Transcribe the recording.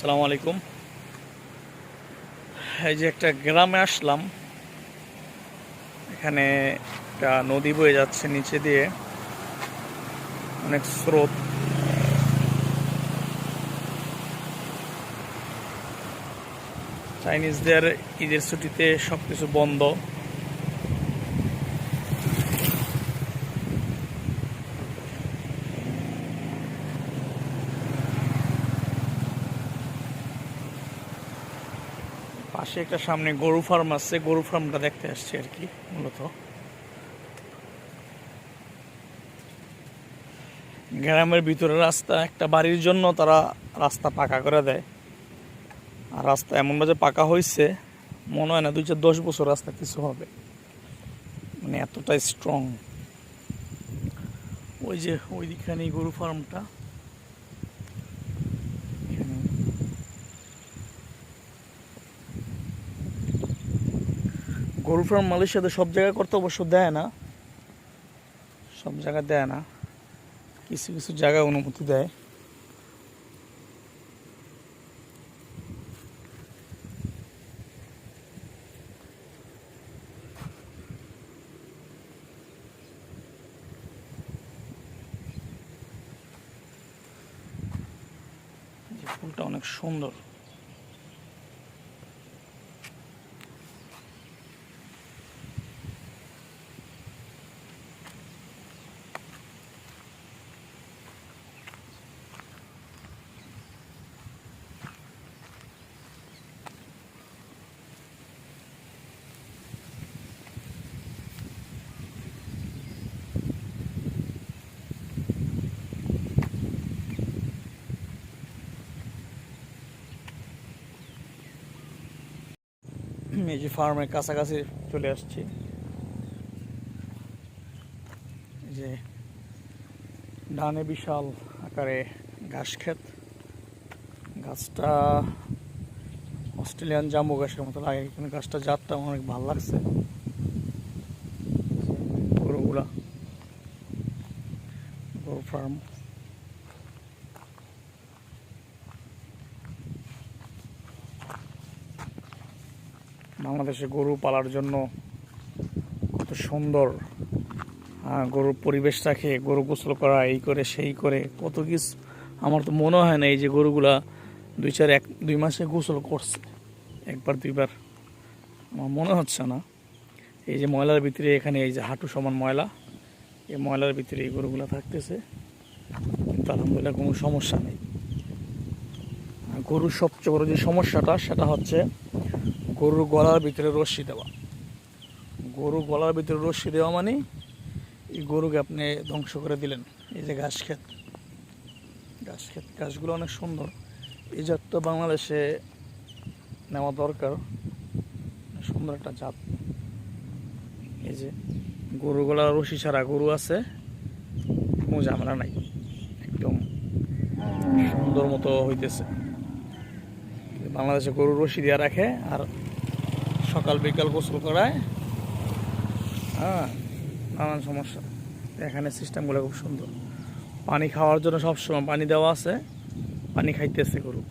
আসসালামু আলাইকুম। এই যে একটা গ্রামে আসলাম। এখানে একটা নদী বয়ে যাচ্ছে নিচে দিয়ে। অনেক স্রোত। চাইনিজদের ঈদের ছুটিতে সব কিছু বন্ধ। পাশে একটা সামনে গরু ফার্ম আছে, গরু ফার্মটা দেখতে আসছে আর কি, মূলত। গ্রামের ভিতরে রাস্তা, একটা বাড়ির জন্য তারা রাস্তা পাকা করে দেয়। আর রাস্তা এমনভাবে পাকা হয়েছে মনে হয় না দুই চার দশ বছর রাস্তা কিছু হবে। মানে এতটাই স্ট্রং ওই যে ওইদিকখানে গরু ফার্মটা এখানে গরু ফার্ম মালয়েশিয়াতে সব জায়গায় করতে অবশ্য দেয় না। সব জায়গায় দেয় না। কিছু কিছু জায়গায় অনুমতি দেয়। ফুলটা অনেক সুন্দর। এই যে ফার্মের কাছাকাছি চলে আসছি। যে ডানে বিশাল আকারে ঘাস ক্ষেত। গাছটা অস্ট্রেলিয়ান জাম্বু গাছের মতো লাগে, কিন্তু গাছটা জাতটা আমার অনেক ভালো লাগছে। গরুগুলা। গরু ফার্ম। বাংলাদেশে গরু পালার জন্য কত সুন্দর আহ, গরুর পরিবেশ রাখে গরু গোসল করা এই করে সেই করে কত কিছু। আমার তো মনে হয় না এই যে গরুগুলা দুই চার এক দুই মাসে গোসল করছে একবার দুইবার। আমার মনে হচ্ছে না। এই যে ময়লার ভিতরে এখানে এই যে হাঁটু সমান ময়লা এই ময়লার ভিতরে এই গরুগুলা থাকতেছে। কিন্তু আলহামদুলিল্লাহ কোনো সমস্যা নেই। গরুর সবচেয়ে বড় যে সমস্যাটা সেটা হচ্ছে গরুর গলার ভিতরে রশ্মি দেওয়া। গরু গলার ভিতরে রশ্মি দেওয়া মানে এই গরুকে আপনি ধ্বংস করে দিলেন। এই যে ঘাস ক্ষেত। ঘাস ক্ষেত গাছগুলো অনেক সুন্দর। এই জাতটা বাংলাদেশে নেওয়া দরকার। সুন্দর একটা জাত। এই যে গরু গলার রশি ছাড়া গরু আছে, কোনো ঝামেলা নাই। একদম সুন্দর মতো হইতেছে। বাংলাদেশে গরু রশি দিয়ে রাখে আর সকাল বিকাল গোসল করায়। হ্যাঁ নানান সমস্যা। এখানে সিস্টেমগুলো খুব সুন্দর। পানি খাওয়ার জন্য সবসময় পানি দেওয়া আছে, পানি খাইতেছে গরু।